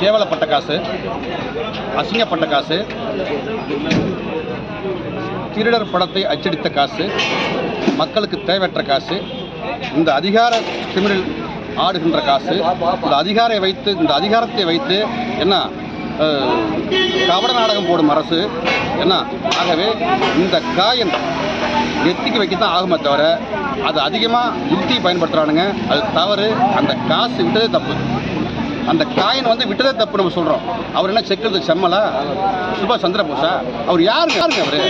கேவலப்பட்ட காசு அசிங்கப்பட்ட காசு திருடர் படத்தை அச்சடித்த காசு மக்களுக்கு தேவையற்ற காசு இந்த அதிகார திமிரில் ஆடுகின்ற காசு இந்த அதிகாரை வைத்து இந்த அதிகாரத்தை வைத்து என்ன அஹ், கபட நாடகம் போடும் அரசு என்ன ஆகவே இந்த காயின் வைக்க வைக்கத்தான் ஆகுமே தவிர அது அதிகமாக யுக்தி பயன்படுத்துகிறானுங்க அது தவறு. அந்த காசு விட்டதே தப்பு. அந்த காயின் வந்து விட்டதே தப்பு நம்ம சொல்கிறோம் அவர் என்ன செக்கிறது செம்மலா? சுபாஷ் சந்திரபோஸா? அவர் யாருங்க? யாருங்க அவர்?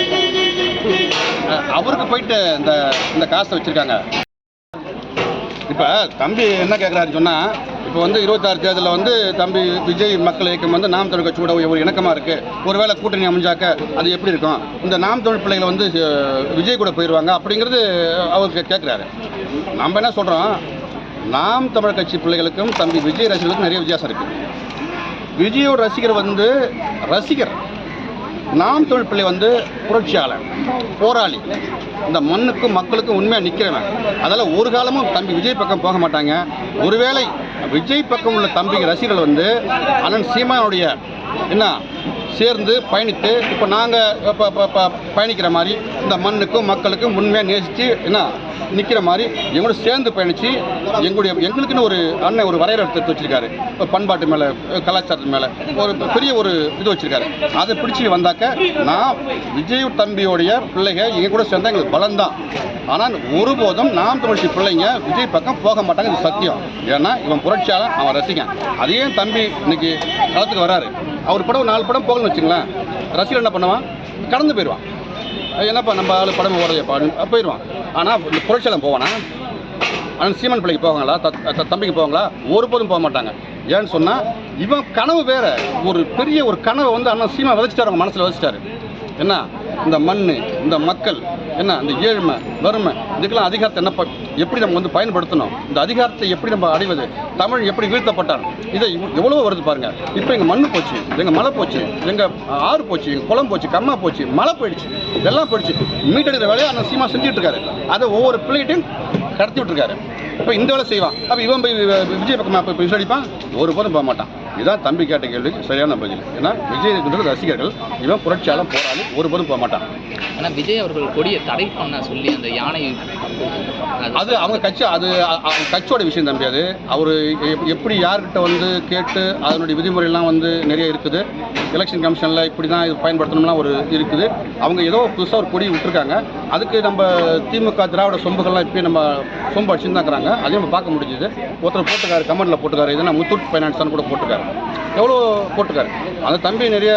அவருக்கு போயிட்டு இந்த இந்த காசை வச்சுருக்காங்க. இப்போ தம்பி என்ன கேட்குறாருன்னு சொன்னால் இப்போ வந்து இருபத்தாறு தேர்தலில் வந்து தம்பி விஜய் மக்கள் இயக்கம் வந்து நாம் தமிழ் கட்சியோட ஒரு இணக்கமாக இருக்குது ஒருவேளை கூட்டணி அமைஞ்சாக்க அது எப்படி இருக்கும்? இந்த நாம் தமிழ் பிள்ளைகள் வந்து விஜய் கூட போயிடுவாங்க அப்படிங்கிறது அவருக்கு கேட்குறாரு நம்ம என்ன சொல்கிறோம் நாம் தமிழ் கட்சி பிள்ளைகளுக்கும் தம்பி விஜய் ரசிகர்களுக்கும் நிறைய வித்தியாசம் இருக்குது விஜயோட ரசிகர் வந்து ரசிகர். நாம் தொழில் பிள்ளை வந்து புரட்சியாளர் போராளி. இந்த மண்ணுக்கும் மக்களுக்கும் உண்மையாக நிற்கிறவன் அதில் ஒரு காலமும் தம்பி விஜய் பக்கம் போக மாட்டாங்க. ஒருவேளை விஜய் பக்கம் உள்ள தம்பி ரசிகர்கள் வந்து அண்ணன் சீமானுடைய என்ன சேர்ந்து பயணித்து இப்போ நாங்கள் இப்போ பயணிக்கிற மாதிரி இந்த மண்ணுக்கும் மக்களுக்கும் உண்மையாக நேசித்து என்ன நிற்கிற மாதிரி எங்களோட சேர்ந்து பயணித்து எங்களுடைய எங்களுக்குன்னு ஒரு அண்ணன் ஒரு வரையறை எடுத்து வச்சிருக்காரு. பண்பாட்டு மேலே கலாச்சாரத்து மேலே. ஒரு பெரிய ஒரு இது வச்சுருக்காரு. அதை பிடிச்சி வந்தாக்க நான் விஜய் தம்பியோடைய பிள்ளைங்க எங்கள் கூட சேர்ந்தால் எங்களுக்கு பலம்தான். ஆனால் ஒருபோதும் நாம் தமிழ்ச்சி பிள்ளைங்க விஜய் பக்கம் போக மாட்டாங்க இது சத்தியம். ஏன்னா இவன் புரட்சியாளன் அவன் ரசிகன். அதே தம்பி இன்னைக்கு களத்துக்கு வராரு. அவர் படம் ஒரு நாலு படம் போகணும்னு வச்சுங்களேன். ரசிகர் என்ன பண்ணுவான்? கடந்து போயிடுவான். அது என்னப்பா நம்ம ஆள் படம் ஓடுறதுப்பா போயிடுவான். ஆனால் இந்த புரட்சியாளன் போவானா? ஆனால் சீமன் பிள்ளைக்கு போவாங்களா? த- தம்பிக்கு போவாங்களா? ஒருபோதும் போக மாட்டாங்க. ஏன்னு சொன்னால் இவன் கனவு வேற. ஒரு பெரிய ஒரு கனவை வந்து அண்ணன் சீமா விதைச்சிட்டாரு அவங்க மனசில் விதைச்சிட்டாரு. என்ன? இந்த மண் இந்த மக்கள் என்ன இந்த ஏழ்மை வறுமை இதுக்கெல்லாம் அதிகாரத்தை என்ன ப- எப்படி நம்ம வந்து பயன்படுத்தணும்? இந்த அதிகாரத்தை எப்படி நம்ம அடைவது? தமிழ் எப்படி வீழ்த்தப்பட்டார்? இதை இவ்- எவ்வளவோ வருது பாருங்க. இப்போ எங்கள் மண் போச்சு எங்கள் மலை போச்சு எங்கள் ஆறு போச்சு எங்கள் குளம் போச்சு கம்மா போச்சு மழை போயிடுச்சு எல்லாம் போயிடுச்சு. மீட்டெடுக்கிற வேலையை அந்த சீமா செஞ்சுட்டு இருக்காரு அதை ஒவ்வொரு பிள்ளைகிட்டையும் கடத்தி விட்டுருக்காரு இப்போ இந்த வேலை செய்வான். அப்போ இவன் போய் விஜய் பக்கமாக போய் விசாரிப்பான்? ஒரு போதும் போக மாட்டான். இதுதான் தம்பி கேட்ட கேள்விக்கு சரியான பதில். ஏன்னா விஜய் ரசிகர்கள் இவன் புரட்சியாளர் போராளி ஒரு போதும் போக மாட்டான். ஆனா விஜய் அவர்கள் கொடியை தடை பண்ண சொல்லி அந்த யானை அது அவங்க கட்சி அது அவங்க கட்சியோட விஷயம் தம்பி அது. அவர் எப்படி யார்கிட்ட வந்து கேட்டு அதனுடைய விதிமுறையெல்லாம் வந்து நிறைய இருக்குது. எலெக்ஷன் கமிஷனில் இப்படி தான் இது பயன்படுத்தணும்லாம் ஒரு இருக்குது. அவங்க ஏதோ புதுசாக ஒரு கொடி விட்டுருக்காங்க. அதுக்கு நம்ம திமுக திராவிட சொம்புகள்லாம் இப்போயே நம்ம சொம்பு அடிச்சுன்னு தான் இருக்கிறாங்க. அதையும் நம்ம பார்க்க முடிஞ்சுது. ஒருத்தர் போட்டுக்காரு கமெண்ட்டில் போட்டுக்காரு இதுனா முத்தூட் ஃபைனான்ஸ் கூட போட்டுக்காரு எவ்வளோ போட்டிருக்காரு? அந்த தம்பி நிறைய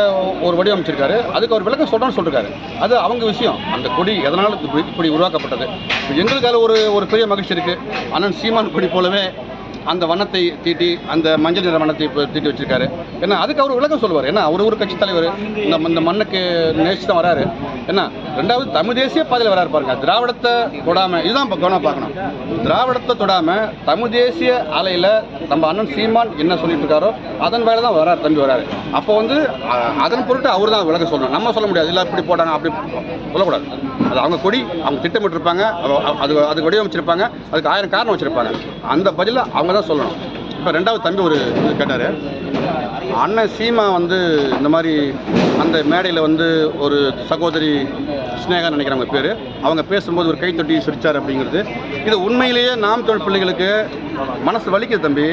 ஒரு வடிவமைச்சிருக்காரு அதுக்கு அவர் விளக்கம் சொல்கிறேன்னு சொல்லிருக்காரு. அது அவங்க விஷயம். அந்த கொடி எதனால் இப்படி உருவாக்கப்பட்டது? இப்ப எங்களுக்கு அதில் ஒரு ஒரு பெரிய மகிழ்ச்சி இருக்குது அண்ணன் சீமான் கொடி போலவே அந்த வண்ணத்தை தீட்டி அந்த மஞ்சள் நிற வண்ணத்தை இப்போ தீட்டி வச்சிருக்காரு. ஏன்னா அதுக்கு அவர் விளக்கம் சொல்லுவார். ஏன்னா அவர் ஒரு கட்சி தலைவர் இந்த இந்த மண்ணுக்கு நேசித்து தான் வராரு. என்ன ரெண்டாவது தமிழ் தேசிய பாதையில் வராரு பாருங்க. திராவிடத்தை தொடாம இதுதான் இப்போ கவனம் பார்க்கணும். திராவிடத்தை தொடாம தமிழ் தேசிய அலையில நம்ம அண்ணன் சீமான் என்ன சொல்லிட்டு இருக்காரோ அதன் வேலை தான் வராரு தம்பி வராரு. அப்போ வந்து அதன் பொருட்டு அவர் தான் விளக்க சொல்லணும். நம்ம சொல்ல முடியாது. இல்லை இப்படி போட்டாங்க அப்படி சொல்லக்கூடாது. அது அவங்க கொடி அவங்க திட்டமிட்டு இருப்பாங்க அது அதுக்கு வடிவமைச்சிருப்பாங்க அதுக்கு ஆயிரம் காரணம் வச்சிருப்பாங்க. அந்த பதிலை அவங்க தான் சொல்லணும். இப்போ ரெண்டாவது தம்பி ஒரு இது கேட்டார். அண்ணன் சீமா வந்து இந்த மாதிரி அந்த மேடையில் வந்து ஒரு சகோதரி ஸ்னேகா நினைக்கிறாங்க பேர். அவங்க பேசும்போது ஒரு கைத்தொட்டி சிரிச்சார் அப்படிங்கிறது. இது உண்மையிலேயே நாம் தமிழ் பிள்ளைகளுக்கு மனசு வலிக்குது தம்பி.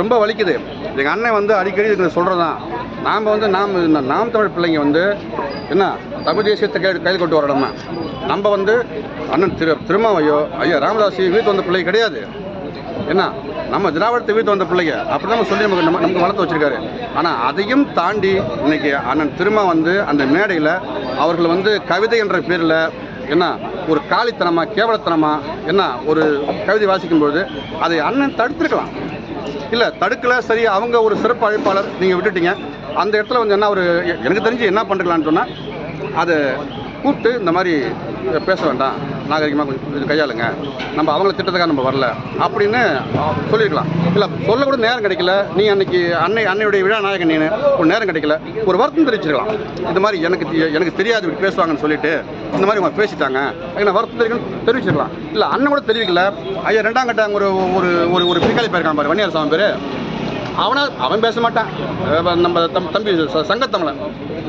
ரொம்ப வலிக்குது. எங்கள் அண்ணன் வந்து அடிக்கடி இதுக்கு சொல்கிறதான் நாம் வந்து நாம் நாம் தமிழ் பிள்ளைங்க வந்து என்ன தமிழ் தேசியத்தை கை கையில் கொண்டு வரணும்னா நம்ம வந்து அண்ணன் திரு திருமாவையோ ஐயா ராமதாசி வீட்டு வந்த பிள்ளை கிடையாது. என்ன? நம்ம திராவிடத்தை வீட்டு வந்த பிள்ளைங்க அப்படி தான் சொல்லி நமக்கு நம்ம நமக்கு வளர்த்து வச்சிருக்காரு. ஆனால் அதையும் தாண்டி இன்னைக்கு அண்ணன் திரும்ப வந்து அந்த மேடையில் அவர்கள் வந்து கவிதை என்ற பேரில் என்ன ஒரு காளித்தனமாக கேவலத்தனமா என்ன ஒரு கவிதை வாசிக்கும்பொழுது அதை அண்ணன் தடுத்துருக்கலாம். இல்லை தடுக்கல சரி அவங்க ஒரு சிறப்பு அழைப்பாளர் நீங்கள் விட்டுட்டீங்க. அந்த இடத்துல வந்து என்ன ஒரு எ- எனக்கு தெரிஞ்சு என்ன பண்ணுறலான்னு சொன்னால் அதை கூப்பிட்டு இந்த மாதிரி பேச வேண்டாம். நாகரிகமாக கொஞ்சம் கொஞ்சம் கையாளுங்க. நம்ம அவங்கள திட்டத்துக்காக நம்ம வரல. அப்படின்னு சொல்லியிருக்கலாம் இல்லை சொல்லக்கூட நேரம் கிடைக்கல. நீ அன்னைக்கு அன்னை அன்னையுடைய விழா நாயகன் நீ ஒரு நேரம் கிடைக்கல. ஒரு வருத்தம் தெரிவிச்சிருக்கலாம். இந்த மாதிரி எனக்கு எனக்கு தெரியாது இப்படி பேசுவாங்கன்னு சொல்லிட்டு இந்த மாதிரி அவங்க பேசிட்டாங்க. எனக்கு வருத்தம் தெரிவிக்கணும் தெரிவிச்சிருக்கலாம். இல்லை அண்ணன் கூட தெரிவிக்கல. ஐயா ரெண்டாம் கட்ட ஒரு ஒரு ஒரு ஒரு பிக்காளி போயிருக்கான் பாரு வன்னியார் சாமி பேர். அவனால் அவன் பேச மாட்டான். நம்ம தம் தம்பி ச- சங்கத்தமிழன்.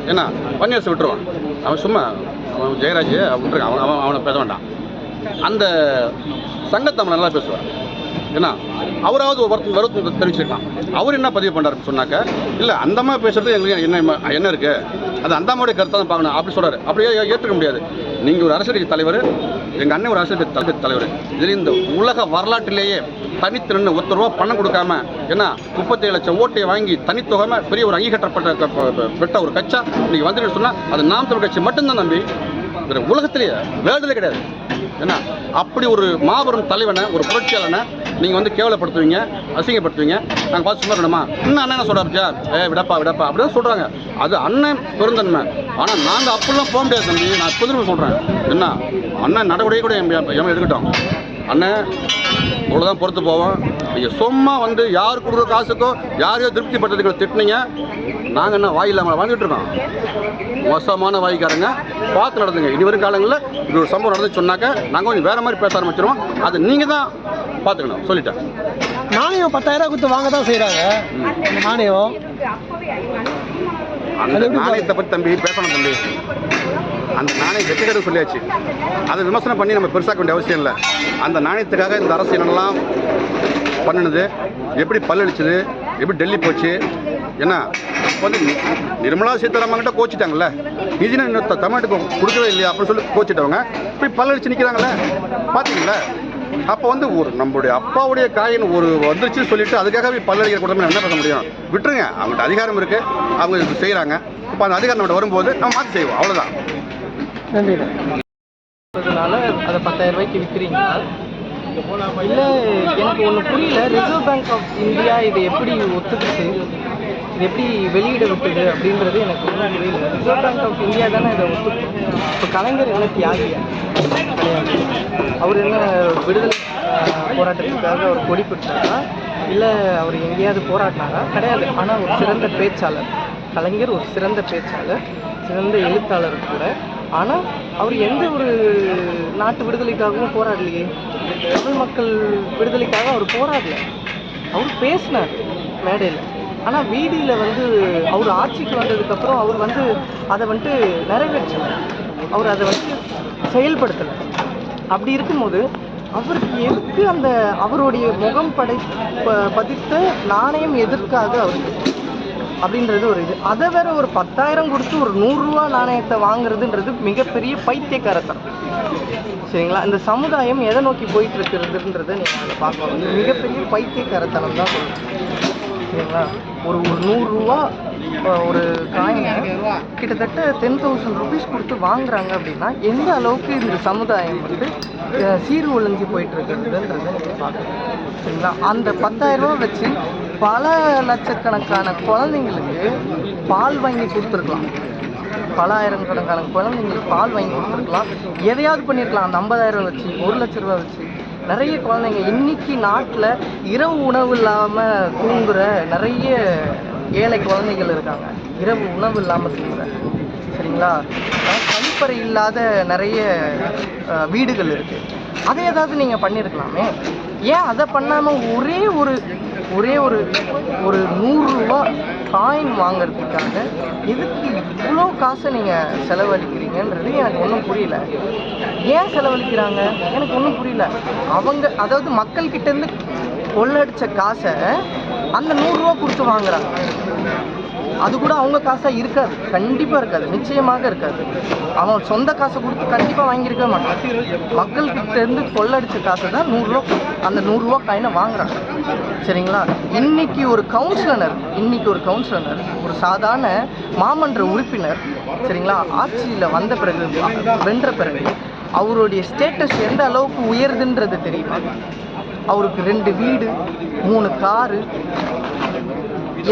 என்ன? பன்னீர்செல்வம் விட்டுருவான். அவன் சும்மா அவன் ஜெயராஜ் அவன் விட்டுருக்கான். அவன் அவன் அவனை பேச வேண்டாம். அந்த சங்கத்தமிழ் நல்லா பேசுவார். என்ன அவராவது ஒருத்தர் வருத்தம் வருத்தம் தெரிவிச்சிருக்கலாம் அவர் என்ன பதிவு பண்ணுறாருன்னு சொன்னாக்க இல்லை அந்த அம்மா பேசுறது எங்களுக்கு என்ன என்ன இருக்குது அது அந்த கருத்தை தான் பார்க்கணும். அப்படி சொல்கிறாரு அப்படியே ஏற்றுக்க முடியாது. நீங்கள் ஒரு அரசியல் தலைவர் எங்கள் அண்ணன் ஒரு அரசியல் தலைவர் தலைவர். இதில் இந்த உலக வரலாற்றிலேயே தனித்து நின்று ஒருத்தர் ரூபா பணம் கொடுக்காம ஏன்னா முப்பத்தேழு லட்சம் ஓட்டையை வாங்கி தனித்தொகமை பெரிய ஒரு அங்கீகரிக்கப்பட்ட பெற்ற ஒரு கட்சா நீங்கள் வந்துட்டு சொன்னால் அது நாம் தமிழ் கட்சி மட்டும்தான் நம்பி வேற உலகத்திலேயே வேர்ல்டுல கிடையாது. என்ன அப்படி ஒரு மாபெரும் தலைவனை ஒரு புரட்சியாளனை நீங்கள் வந்து கேவலப்படுத்துவீங்க அசிங்கப்படுத்துவீங்க. நாங்கள் பார்த்து சும்மா இருக்கணுமா? இன்னும் அண்ணன் என்ன சொல்கிறாருச்சா ஏ விடப்பா விடப்பா அப்படின்னு சொல்கிறாங்க அது அண்ணன் பெருந்தன்மை. ஆனால் நாங்கள் அப்படிலாம் போக முடியாது தம்பி. நான் புதுமை சொல்கிறேன் என்ன? அண்ணன் நடவடிக்கை கூட எடுக்கட்டும். அண்ணன் இவ்வளோதான் பொறுத்து போவோம். நீங்கள் சும்மா வந்து யார் கொடுக்குற காசுக்கோ யாரையோ திருப்தி பட்டதுக்கு திட்டினீங்க நாங்கள் என்ன வாய் இல்லாமல் வாழ்ந்துட்டு இருக்கோம். மோசமான வாய்க்காரங்க. பார்த்து நடந்துங்க. இனி வரும் காலங்களில் இப்படி ஒரு சம்பவம் நடந்து சொன்னாக்க நாங்கள் கொஞ்சம் வேறு மாதிரி பேச ஆரம்பிச்சிருவோம். அது நீங்கள் தான் பார்த்துக்கணும். சொல்லிட்டேன். நாணயம் பத்தாயிரம் கொடுத்து வாங்க தான் செய்கிறாங்க நாணயம். அந்த நாணயத்தை பற்றி தம்பி பேசணும் தம்பி. அந்த நாணயம் வெற்றிகரம் சொல்லியாச்சு. அதை விமர்சனம் பண்ணி நம்ம பெருசாக்க வேண்டிய அவசியம் இல்லை. அந்த நாணயத்துக்காக இந்த அரசு என்னெல்லாம் பண்ணினது எப்படி பல்லடிச்சது எப்படி டெல்லி போச்சு ஏன்னா இப்போ வந்து நிர்மலா சீதாராமன் கிட்ட கோச்சிட்டாங்கல்ல. நிதினா இன்னும் தமிழ்நாட்டுக்கு கொடுக்கவே இல்லையா? அப்படின்னு சொல்லி கோச்சிட்டவங்க. இப்படி பல்லடிச்சு நிற்கிறாங்களே பார்த்தீங்களா அப்போ வந்து ஒரு நம்மளுடைய அப்பாவுடைய காயின் ஒரு வந்துருச்சுன்னு சொல்லிட்டு அதுக்காகவே பல்லடிக்கிற கூட்டமே என்ன பண்ண முடியும்? விட்டுருங்க. அவங்கள்ட்ட அதிகாரம் இருக்குது அவங்க செய்கிறாங்க இப்போ அந்த அதிகாரம் நம்மகிட்ட வரும்போது நம்ம மாற்றி செய்வோம். அவ்வளோதான் நன்றி அதனால அதை பத்தாயிரம் ரூபாய்க்கு விற்கிறீங்களா இல்லை எனக்கு ஒன்று புரியல. ரிசர்வ் பேங்க் ஆஃப் இந்தியா இதை எப்படி ஒத்துக்கிட்டு இது எப்படி வெளியிட விட்டது அப்படின்றது எனக்கு ஒன்றும் புரியல. ரிசர்வ் பேங்க் ஆஃப் இந்தியா தானே இதை ஒத்துக்கும் இப்போ கலைஞர் என்ன தியாகியா கிடையாது அவர் என்ன விடுதலை போராட்டத்துக்காக அவர் கொடி பெற்றாரா இல்லை அவர் எங்கேயாவது போராடினாரா? கிடையாது. ஆனால் ஒரு சிறந்த பேச்சாளர். கலைஞர் ஒரு சிறந்த பேச்சாளர் சிறந்த எழுத்தாளர் கூட. ஆனால் அவர் எந்த ஒரு நாட்டு விடுதலைக்காகவும் போராடலையே. தமிழ் மக்கள் விடுதலைக்காக அவர் போராடல. அவர் பேசினார் மேடையில். ஆனால் வீதியில் வந்து அவர் ஆட்சிக்கு வந்ததுக்கப்புறம் அவர் வந்து அதை வந்துட்டு நிறைவேற்றலை. அவர் அதை வந்து செயல்படுத்தலை. அப்படி இருக்கும்போது அவருக்கு எதுக்கு அந்த அவருடைய முகம் படை ப- பதித்த நாணயம் எதற்காக அவருக்கு? அப்படின்றது ஒரு இது. அதை வேற ஒரு பத்தாயிரம் கொடுத்து ஒரு நூறுரூவா நாணயத்தை வாங்குறதுன்றது மிகப்பெரிய பைத்தியக்காரத்தனம். சரிங்களா? இந்த சமுதாயம் எதை நோக்கி போயிட்டு இருக்கிறதுன்றதை நீங்கள் அதை பார்க்கணும். இது மிகப்பெரிய பைத்தியக்காரத்தனம் தான் சொல்லுங்கள் சரிங்களா? ஒரு ஒரு நூறுரூவா ஒரு காயினை கிட்டத்தட்ட டென் தௌசண்ட் ருபீஸ் கொடுத்து வாங்குறாங்க அப்படின்னா எந்த அளவுக்கு இந்த சமுதாயம் வந்து சீர் ஒழிஞ்சு போயிட்டு இருக்கிறதுன்றதை நீங்கள் பார்க்கணும். சரிங்களா? அந்த பத்தாயிரம் ரூபா வச்சு பல லட்சக்கணக்கான குழந்தைங்களுக்கு பால் வாங்கி கொடுத்துருக்கலாம். பல ஆயிரக்கணக்கான குழந்தைங்களுக்கு பால் வாங்கி கொடுத்துருக்கலாம். எதையாவது பண்ணியிருக்கலாம் அந்த ஐம்பதாயிரம் வச்சு ஒரு லட்ச ரூபா வச்சு. நிறைய குழந்தைங்க இன்னைக்கு நாட்டில் இரவு உணவு இல்லாமல் தூங்குற நிறைய ஏழை குழந்தைகள் இருக்காங்க. இரவு உணவு இல்லாமல் தூங்குற. சரிங்களா? கழிப்பறை இல்லாத நிறைய வீடுகள் இருக்குது அதை ஏதாவது நீங்கள் பண்ணியிருக்கலாமே ஏன் அதை பண்ணாமல் ஒரே ஒரு ஒரே ஒரு ஒரு நூறுரூவா காயின் வாங்குறதுக்காக எதுக்கு இவ்வளோ காசை நீங்கள் செலவழிக்கிறீங்கன்றது எனக்கு ஒன்றும் புரியல. ஏன் செலவழிக்கிறாங்க? எனக்கு ஒன்றும் புரியல. அவங்க அதாவது மக்கள்கிட்டேருந்து கொள்ளடிச்ச காசை அந்த நூறுரூவா கொடுத்து வாங்குறாங்க. அது கூட அவங்க காசாக இருக்காது. கண்டிப்பாக இருக்காது. நிச்சயமாக இருக்காது. அவன் சொந்த காசை கொடுத்து கண்டிப்பாக வாங்கியிருக்க மாட்டான். மக்கள்கிட்டேருந்து கொள்ளடிச்ச காசை தான் நூறுரூவா அந்த நூறுரூவா காயினை வாங்குறாங்க சரிங்களா? இன்னைக்கு ஒரு கவுன்சிலர் இன்னைக்கு ஒரு கவுன்சிலர் ஒரு சாதாரண மாமன்ற உறுப்பினர் சரிங்களா? ஆட்சியில் வந்த பிறகு வென்ற பிறகு அவருடைய ஸ்டேட்டஸ் எந்த அளவுக்கு உயருதுன்றது தெரியுமா? அவருக்கு ரெண்டு வீடு மூணு காரு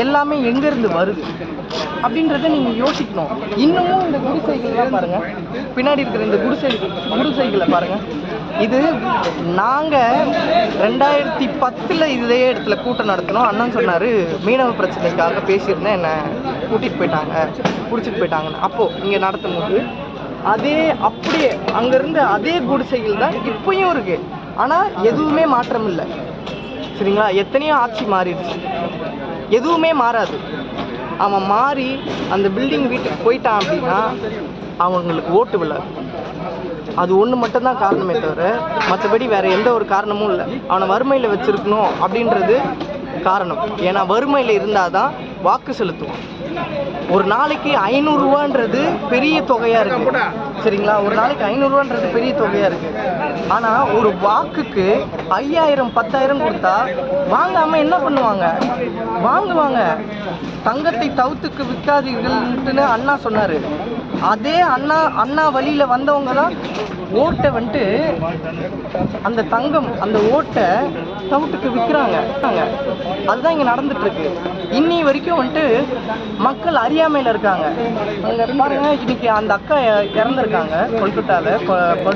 எல்லாமே எங்கேருந்து வருது அப்படின்றத நீங்கள் யோசிக்கணும். இன்னமும் இந்த குடிசைகள்லாம் பாருங்கள் பின்னாடி இருக்கிற இந்த குடிசை குடிசைகளை பாருங்கள் இது நாங்கள் ரெண்டாயிரத்தி பத்தில் இதே இடத்துல கூட்டம் நடத்தினோம். அண்ணன் சொன்னார் மீனவ பிரச்சனைக்காக பேசியிருந்தேன் என்னை கூட்டிகிட்டு போயிட்டாங்க பிடிச்சிட்டு போயிட்டாங்கன்னு. அப்போது இங்கே நடத்தும் போது அதே அப்படியே அங்கேருந்து அதே குடிசைகள் தான் இப்பயும் இருக்குது ஆனால் எதுவுமே மாற்றம் இல்லை சரிங்களா? எத்தனையோ ஆட்சி மாறிடுச்சு. எதுவுமே மாறாது. அவன் மாறி அந்த பில்டிங் வீட்டுக்கு போயிட்டான் அப்படின்னா அவங்களுக்கு ஓட்டு விழாது. அது ஒன்று மட்டும்தான் காரணமே தவிர மற்றபடி வேறு எந்த ஒரு காரணமும் இல்லை. அவனை வறுமையில் வச்சுருக்கணும் அப்படின்றது காரணம். ஏன்னா வறுமையில் இருந்தால் தான் வாக்கு செலுத்துவான். ஒரு நாளைக்கு ஐநூறுரூவான்றது பெரிய தொகையாக இருக்கு. சரிங்களா? ஒரு நாளைக்கு ஐநூறுரூவான்றது பெரிய தொகையாக இருக்கு. ஆனால் ஒரு வாக்குக்கு ஐயாயிரம் பத்தாயிரம் கொடுத்தா வாங்காமல் என்ன பண்ணுவாங்க? வாங்குவாங்க. தங்கத்தை தவுத்துக்கு விற்காதீர்கள்ட்டுன்னு அண்ணா சொன்னார். அதே அண்ணா அண்ணா வழியில் வந்தவங்க தான் ஓட்டை வந்துட்டு அந்த தங்கம் அந்த ஓட்டை தவுட்டுக்கு விற்கிறாங்க அதுதான் இங்கே நடந்துட்டுருக்கு. இன்னி வரைக்கும் வந்துட்டு மக்கள் அறியாமையில் இருக்காங்க. அங்கே பாருங்க இன்னைக்கு அந்த அக்கா இறந்துருக்காங்க கொல்கட்டாவில்